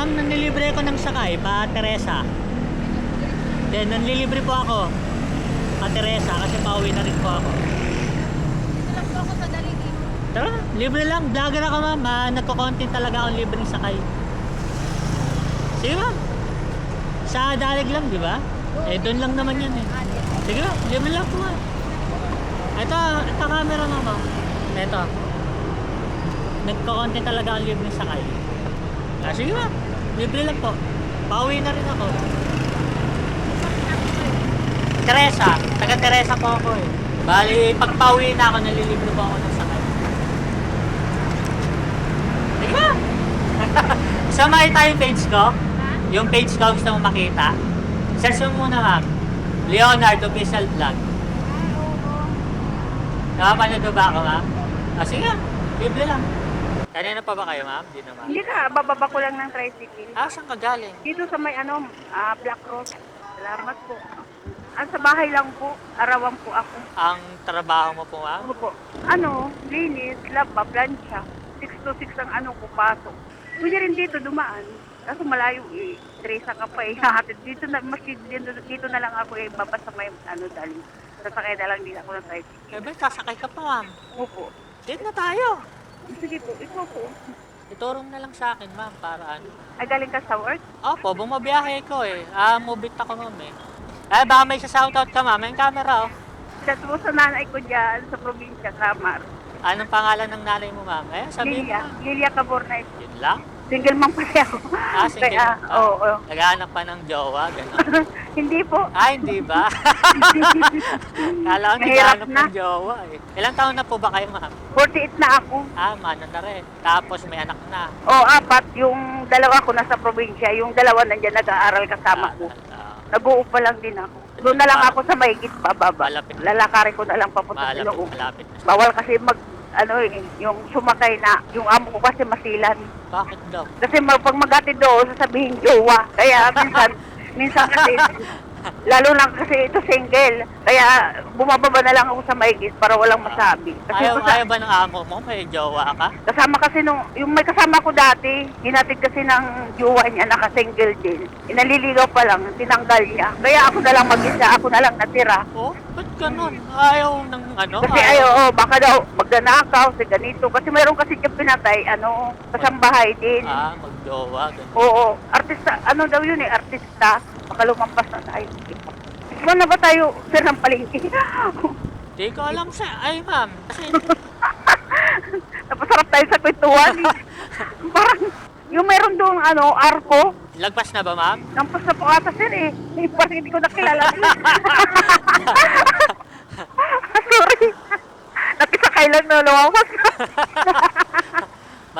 Ma'am, nanlilibre ko ng sakay pa Teresa. Then, nanlilibre po ako pa Teresa kasi pauwi na rin po ako. Dito lang po ako sa Daligim. Tara, libre lang. Vlogger ako ma'am. Ah, nagko-content talaga akong libreng sakay. Sige ma'am. Sa dalig lang, di ba? Eh, doon lang naman yan eh. Sige ma'am, libre lang po ma'am. Ito, ito camera mo ma'am. Ito. Nagko-content talaga akong libreng sakay. Ah, sige ma'am. Libre lang po. Pauwi na rin ako. Teresa. Taga Teresa po ako eh. Bali, pag pauwi na ako, nalilibre po ako ng sakay. Sige ma'am. Samahin tayo yung page ko. Ha? Yung page ko gusto mo makita. Search mo muna ma'am. Leonardo Official Vlog. Oo. Nakapanood ba ako ma'am? Ah, sige. Libre lang. Kanina pa ba kayo ma'am? Hindi naman. Hindi ka, bababa ko lang ng tricycle. Ah, saan ka galing? Dito sa may ano, ah, Black Rose. Salamat po. Ang sa bahay lang po, arawan po ako. Ang trabaho mo po ma'am? Ano po? Ano, linis, laba, plancha. 6 to 6 ang ano ko, pasok. Pwede rin dito dumaan. Kaso malayo eh. Teresa ka pa eh. Dito na, mas dito, dito na lang ako eh. Baba sa may ano, dali. Sasakay na lang din ako ng tricycle. Eh, ba, sasakay ka pa ma'am. Opo. Date na tayo. Sige po, ito po. Ituro mo na lang sa akin ma'am para ano. Ay, galing ka sa work? Opo, bumabiyahe ko eh. Ah, mubit ako ma'am eh. Eh, baka may shoutout ka ma'am. May camera oh. Sa po sa nanay ko dyan, sa probinsya, Samar. Anong pangalan ng nanay mo ma'am? Eh, sabihin mo. Lilia. Lilia Cabornay. Yun lang. Single mom kasi ako. Ah, single. Kaya, Ah. oo. oo. Naghahanap pa ng jowa, gano'n. Hindi po. Ah, hindi ba? Kala ko naghahanap na. ng jowa eh. Ilang taon na po ba kayo, ma'am? 48 na ako. Ah, mana na rin. Tapos may anak na. O, apat. Yung dalawa ko nasa probinsya. Yung dalawa nandiyan nag-aaral kasama ko. Ah, Nag-uupa lang din ako. Doon na lang ako sa maigit bababa. Malapit. Lalakarin ko na lang papunta sa malapit, loob. malapit. Bawal kasi mag, ano eh, yung sumakay na, yung amo ko kasi masilan. Bakit daw? Kasi pag magati doon, sasabihin jowa. Kaya minsan, minsan kasi, lalo na kasi ito single. Kaya bumababa na lang ako sa maigit para walang masabi. Kasi Ayaw, basta- ayaw ba ng amo mo? May jowa ka? kasama kasi nung, yung may kasama ko dati, hinatid kasi ng jowa niya, naka-single din. Inaliligaw pa lang, tinanggal niya. Kaya ako na lang mag-isa, ako na lang natira. Oh, ba't ganun? Ayaw ng ano? Kasi ayo, oh, baka daw magnanakaw, si ganito. Kasi mayroon kasi siya pinatay, ano, kasambahay din. Ah, magjowa. Ganun. Oo, artista, ano daw yun eh, artista. Baka lumampas na tayo. Saan na ba tayo, sir, ng palengke? Di ko alam sa... Ay, ma'am. Kasi Napasarap tayo sa kwentuhan. eh. Parang, yung meron doon, ano, arko, lagpas na ba, ma'am? Lampas na po ata sir eh. Eh, Parang hindi ko nakilala. Sorry. Nakisakay lang na lumawas.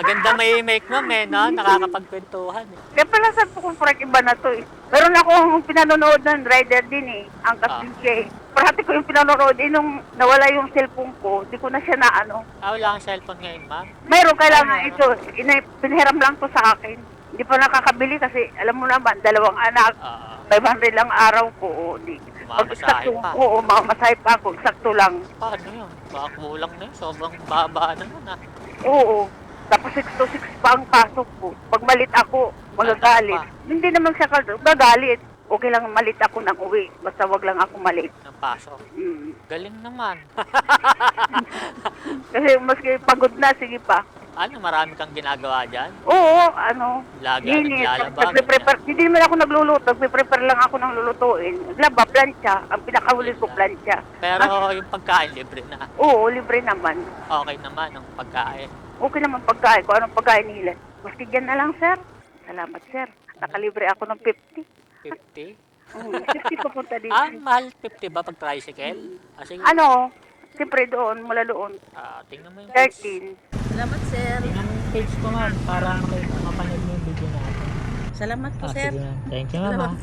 Maganda may make ma'am eh, no? Nakakapagkwentuhan eh. Kaya pala kung parang iba na to eh. Meron akong pinanonood ng rider din eh. Ang Ah. Kasinche eh. Parati ko yung pinanonood eh nung nawala yung cellphone ko. Di ko na siya na ano. Ah, wala kang cellphone ngayon, ma'am? Mayroon kailangan Ah. ito. Ina- pinahiram lang to sa akin. Hindi pa nakakabili kasi alam mo naman, dalawang anak. Ah, 500 lang araw ko. O, di. Mamasahe pa. oo, mamasahe pa ako. Eksakto lang. paano yun? Baka kulang na yun. Sobrang baba naman ah. Oo. Tapos 6 to 6 pa ang pasok ko. Pag malit ako, magagalit. Pa? Hindi naman siya gagalit. Okay lang malit ako ng uwi. Basta wag lang ako malit. Ng paso. Mm. Galing naman. Kasi maski pagod na, sige pa. ano, marami kang ginagawa dyan? Oo, ano. Lagi Linis. naglalaba. Nagpe-prepare. Hindi naman ako nagluluto. Nagpe-prepare lang ako ng lulutuin. Laba, plancha. Ang pinakahuli ko, plancha. Pero yung pagkain, libre na. Oo, libre naman. Okay naman ang pagkain. Okay naman pagkain. Kung anong pagkain nila. Maski dyan na lang, sir. Salamat, sir. Nakalibre ako ng 50. 50? Mm, 50 papunta dito. Ah, mahal 50 ba pag tricycle? Ah, sige. Ano? Siyempre doon, mula doon. Ah, tingnan mo yung page. 13. Salamat, sir. Tingnan mo yung page ko, ma'am, para makita, mapanood mo yung video natin. Salamat po, Ah, sir. sige. Thank you, ma'am. ah.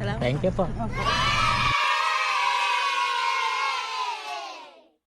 Salamat. Thank you po.